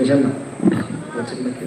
శశన్న వచ్చిందకి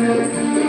Música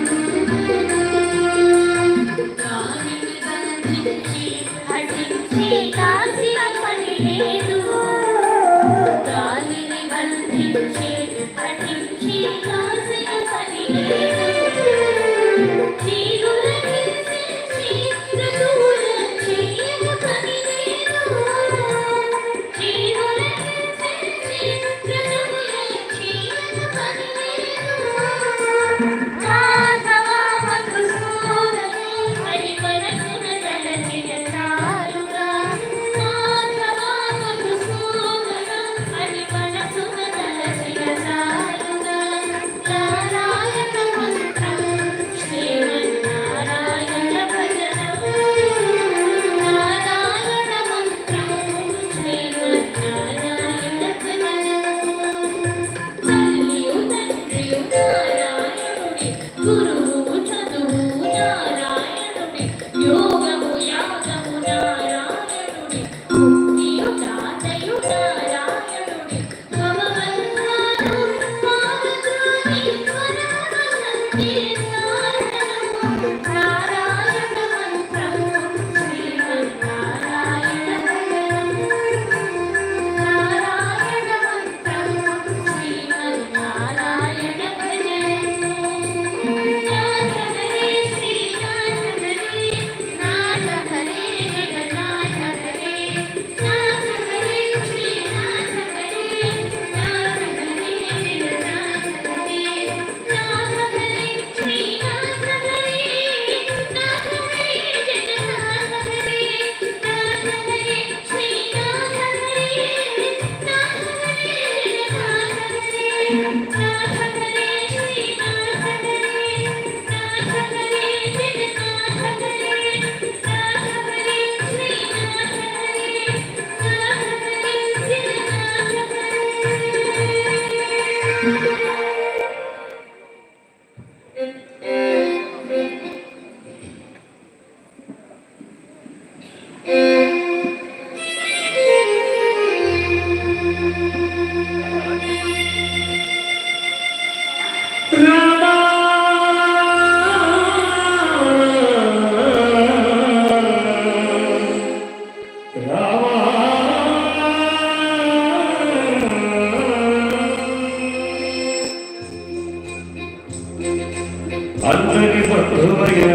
అందరి బంధువయ్య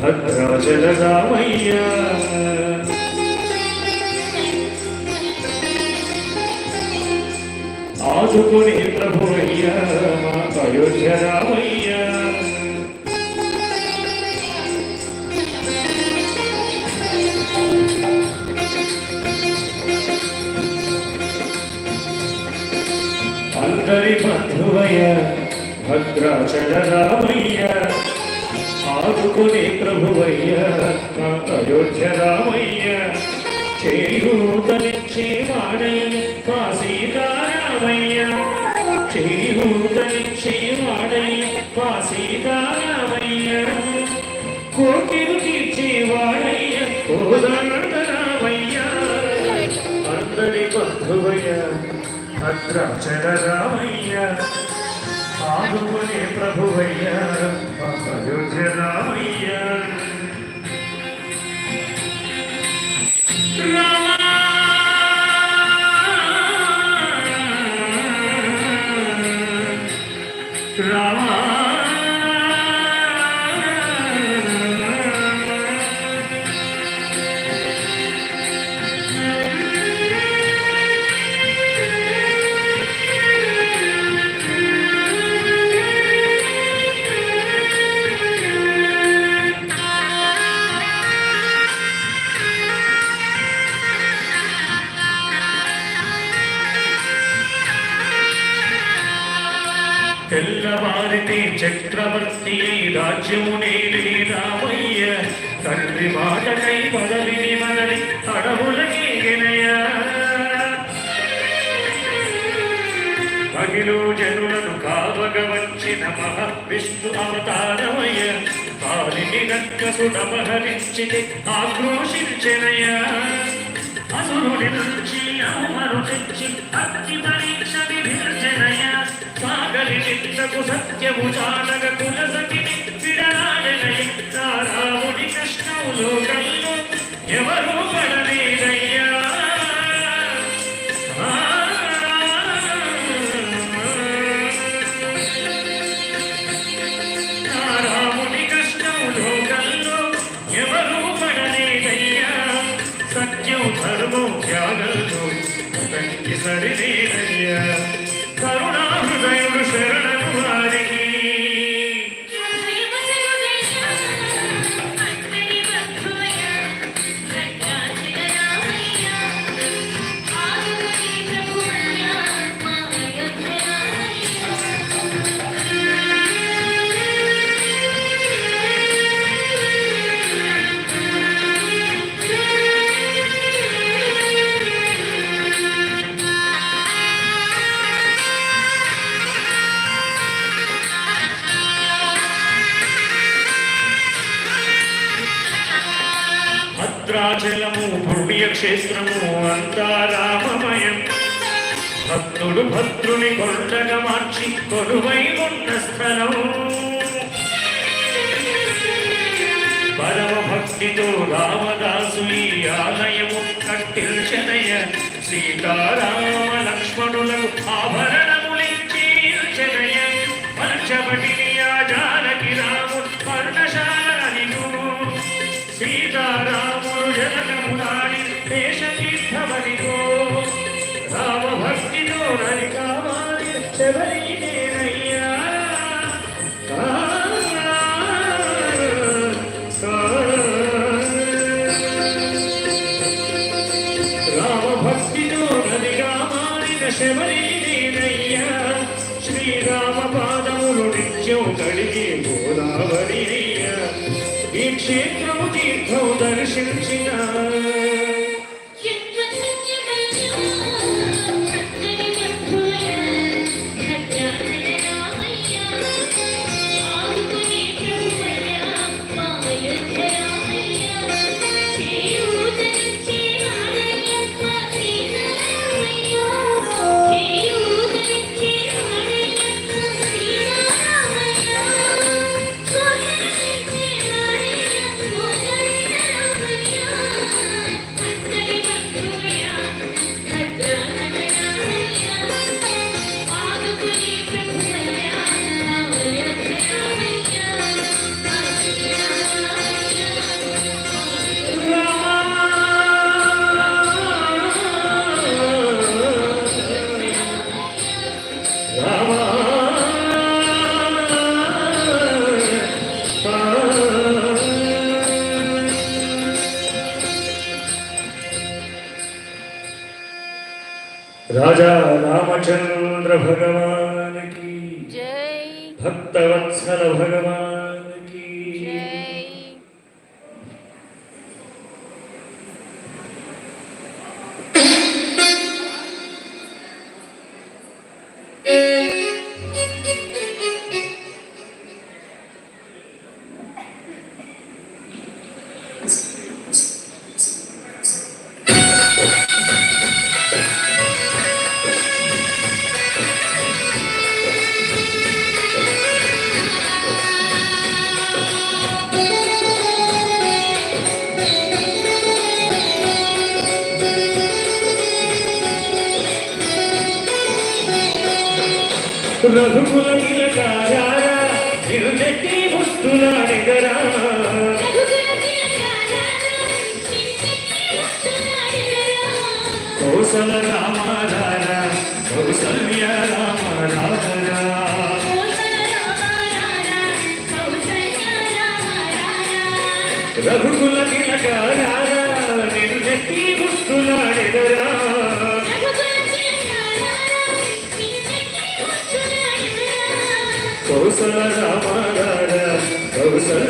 భద్రాచల రామయ్య ఆదుకుని ప్రభువయ్య మా అయోధ్య రామయ్య అందరి బంధువయ్య భద్రాచలరామయ్య ఆదుకునే ప్రభువయ్య అయోధ్య రామయ్య చేయూతనిచ్చే వాడయ్య మా సీతారామయ్య చేయూతనిచ్చే వాడయ్య మా అందరి బంధువయ్య భద్రాచలరామయ్య. ఆదుకునే ప్రభువయ్య అయోధ్య రామయ్య రామా రామా రాజ్యమునే తండ్రి మాటకై పదవిని మనని అడవులకి గినయ జనులను కావగ వచ్చిన మహ విష్ణు అవతారమయ్య నక్కసు నమహరించి ఆక్రోశించెనయ అసురుడి నుంచి అమరు తెచ్చి అగ్ని పరీక్ష విధించెనయ సాగరి చిత్తకు సత్యము చాలగ కులసకి విడనాడనయ ಸರಿ భద్రాచలము పుణ్యక్షేత్రము అంతా రామమయం భక్తుడు భద్రుని కొండగా మార్చి కొలువై ఉన్న స్థలం. పరమ భక్తితో రామదాసుని ఆలయము కట్టిల్చనయ సీతారామ లక్ష్మణులకు ఆభరణ గోదావరి అయ్యా ఈ క్షేత్రం తీర్థం దర్శించిన రామ भक्तवत्सल भगवान् రఘుకుల తిలకారా నిరుజట్టి ముస్తులాడెదరా కోసల రామారార కౌసల్య రామరాధరా రఘుకుల తిలకారా నిరుజట్టి ముస్తులాడెదరా కౌసల రామారార కౌసల్య రామరాధరా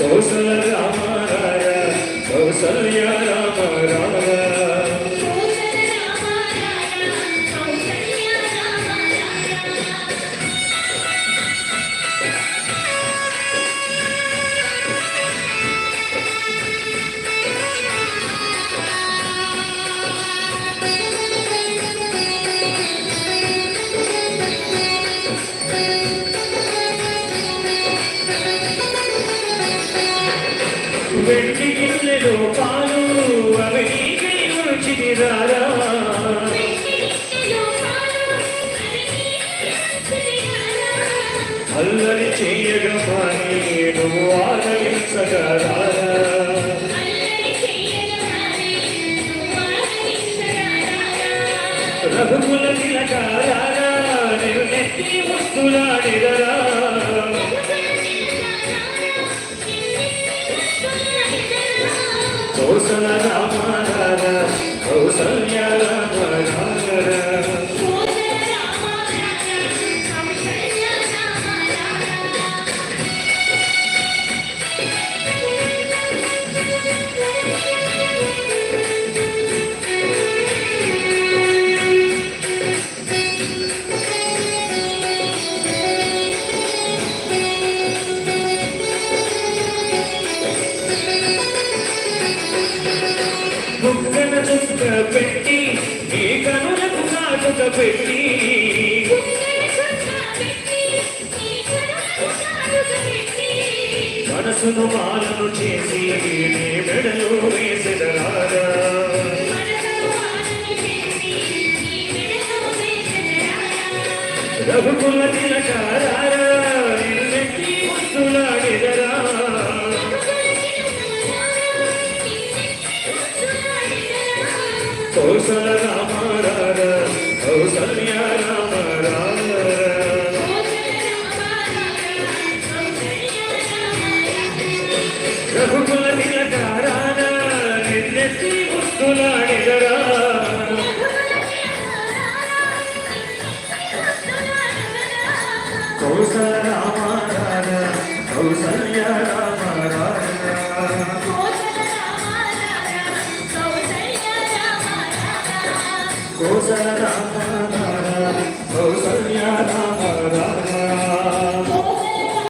కౌసల రామారాయ కౌసల్య రామరాయ వెండి నేను కౌసల రామారార కౌసల్య రఘుకుల తిలకారా నెత్తి ముస్తులాడిదరా కౌసల రామారార కౌసల్య రామరార రఘుకుల తిలకారా నెత్తి ముస్తులాడిదరా